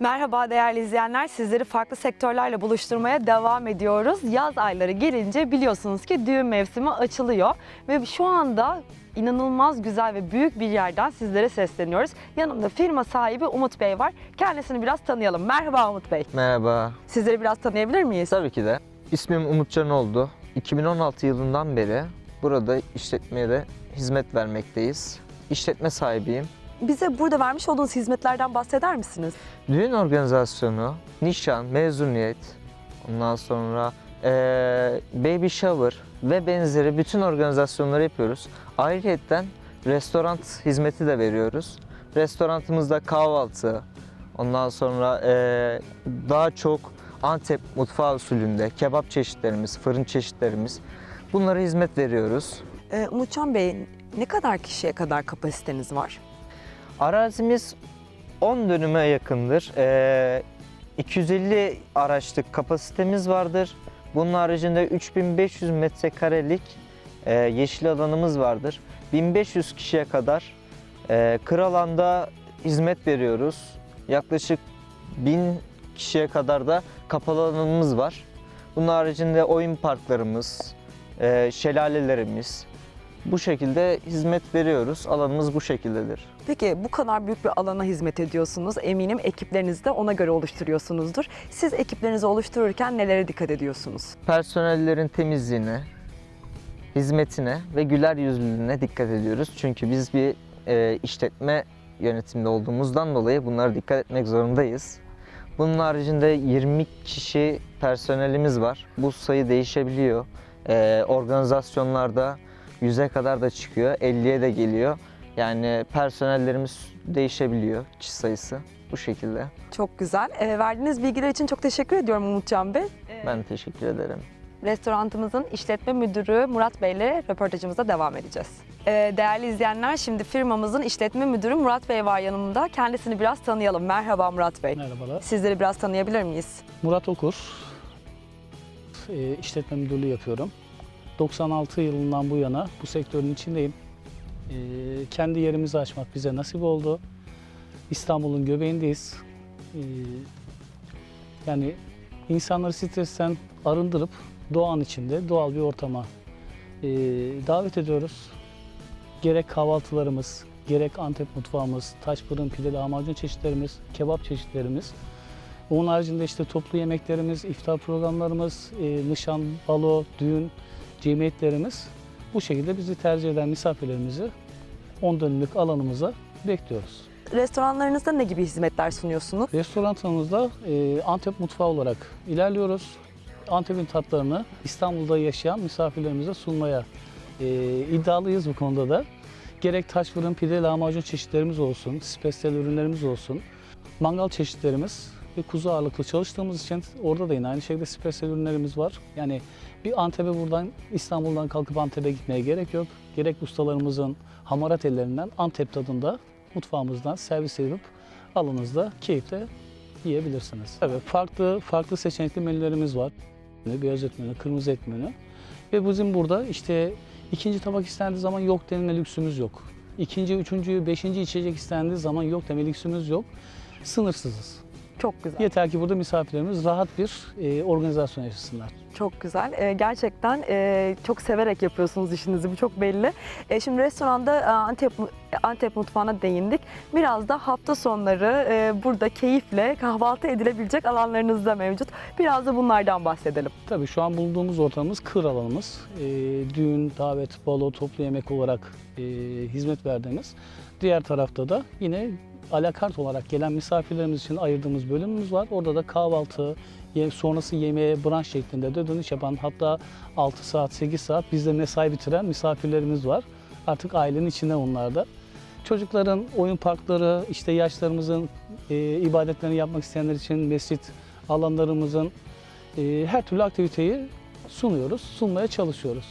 Merhaba değerli izleyenler. Sizleri farklı sektörlerle buluşturmaya devam ediyoruz. Yaz ayları gelince biliyorsunuz ki düğün mevsimi açılıyor ve şu anda inanılmaz güzel ve büyük bir yerden sizlere sesleniyoruz. Yanımda firma sahibi Umut Bey var. Kendisini biraz tanıyalım. Merhaba Umut Bey. Merhaba. Sizleri biraz tanıyabilir miyiz? Tabii ki de. İsmim Umutcan oldu. 2016 yılından beri burada işletmeye de hizmet vermekteyiz. İşletme sahibiyim. Bize burada vermiş olduğunuz hizmetlerden bahseder misiniz? Düğün organizasyonu, nişan, mezuniyet, ondan sonra eee, baby shower ve benzeri bütün organizasyonları yapıyoruz. Ayrıyeten restoran hizmeti de veriyoruz. Restoranımızda kahvaltı, ondan sonra eee, daha çok Antep mutfağı usulünde kebap çeşitlerimiz, fırın çeşitlerimiz bunlara hizmet veriyoruz. Ee, Umutcan Bey ne kadar kişiye kadar kapasiteniz var? Arazimiz 10 dönüme yakındır. Ee, 250 araçlık kapasitemiz vardır. Bunun haricinde 3500 metrekarelik e, yeşil alanımız vardır. 1500 kişiye kadar e, kır alanda hizmet veriyoruz. Yaklaşık 1000 kişiye kadar da kapalı alanımız var. Bunun haricinde oyun parklarımız, e, şelalelerimiz bu şekilde hizmet veriyoruz. Alanımız bu şekildedir. Peki bu kadar büyük bir alana hizmet ediyorsunuz. Eminim ekiplerinizi de ona göre oluşturuyorsunuzdur. Siz ekiplerinizi oluştururken nelere dikkat ediyorsunuz? personellerin temizliğine, hizmetine ve güler yüzlülüğüne dikkat ediyoruz. Çünkü biz bir e, işletme yönetiminde olduğumuzdan dolayı bunlara dikkat etmek zorundayız. Bunun haricinde 20 kişi personelimiz var. Bu sayı değişebiliyor. E, organizasyonlarda 100'e kadar da çıkıyor, 50'ye de geliyor. Yani personellerimiz değişebiliyor kişi sayısı bu şekilde. Çok güzel. Ee, verdiğiniz bilgiler için çok teşekkür ediyorum Umutcan Bey. Ben teşekkür ederim. Restoranımızın işletme müdürü Murat Bey ile röportajımıza devam edeceğiz. Ee, değerli izleyenler şimdi firmamızın işletme müdürü Murat Bey var yanımda. Kendisini biraz tanıyalım. Merhaba Murat Bey. Merhabalar. Sizleri biraz tanıyabilir miyiz? Murat Okur. E, işletme müdürlüğü yapıyorum. 96 yılından bu yana bu sektörün içindeyim. E, kendi yerimizi açmak bize nasip oldu. İstanbul'un göbeğindeyiz. E, yani insanları stresten arındırıp doğan içinde doğal bir ortama e, davet ediyoruz. Gerek kahvaltılarımız, gerek Antep mutfağımız, taş fırın, pide, lahmacun çeşitlerimiz, kebap çeşitlerimiz, onun haricinde işte toplu yemeklerimiz, iftar programlarımız, e, nişan, balo, düğün, cemiyetlerimiz bu şekilde bizi tercih eden misafirlerimizi 10 dönümlük alanımıza bekliyoruz. Restoranlarınızda ne gibi hizmetler sunuyorsunuz? Restoranımızda e, Antep mutfağı olarak ilerliyoruz. Antep'in tatlarını İstanbul'da yaşayan misafirlerimize sunmaya e, iddialıyız bu konuda da. Gerek taş fırın, pide, lahmacun çeşitlerimiz olsun, spesiyel ürünlerimiz olsun, mangal çeşitlerimiz ve kuzu ağırlıklı çalıştığımız için orada da yine aynı şekilde spesiyel ürünlerimiz var. Yani bir Antep'e buradan İstanbul'dan kalkıp Antep'e gitmeye gerek yok. Gerek ustalarımızın hamarat ellerinden Antep tadında mutfağımızdan servis edip alınızda keyifle yiyebilirsiniz. Evet, farklı farklı seçenekli menülerimiz var. Beyaz et menü, kırmızı et menü. Ve bizim burada işte ikinci tabak istendiği zaman yok denme lüksümüz yok. İkinci, üçüncü, beşinci içecek istendiği zaman yok deme lüksümüz yok. Sınırsızız. Çok güzel. Yeter ki burada misafirlerimiz rahat bir e, organizasyon yaşasınlar. Çok güzel. Ee, gerçekten e, çok severek yapıyorsunuz işinizi. Bu çok belli. E, şimdi restoranda e, Antep Antep mutfağına değindik. Biraz da hafta sonları e, burada keyifle kahvaltı edilebilecek alanlarınız da mevcut. Biraz da bunlardan bahsedelim. Tabii şu an bulunduğumuz ortamımız kır alanımız. E, düğün, davet, balo, toplu yemek olarak e, hizmet verdiğimiz. Diğer tarafta da yine alakart olarak gelen misafirlerimiz için ayırdığımız bölümümüz var. Orada da kahvaltı, sonrası yemeğe branş şeklinde de dönüş yapan hatta 6 saat, 8 saat bizde mesai bitiren misafirlerimiz var. Artık ailenin içinde onlar da. Çocukların oyun parkları, işte yaşlarımızın e, ibadetlerini yapmak isteyenler için mescit alanlarımızın e, her türlü aktiviteyi sunuyoruz, sunmaya çalışıyoruz.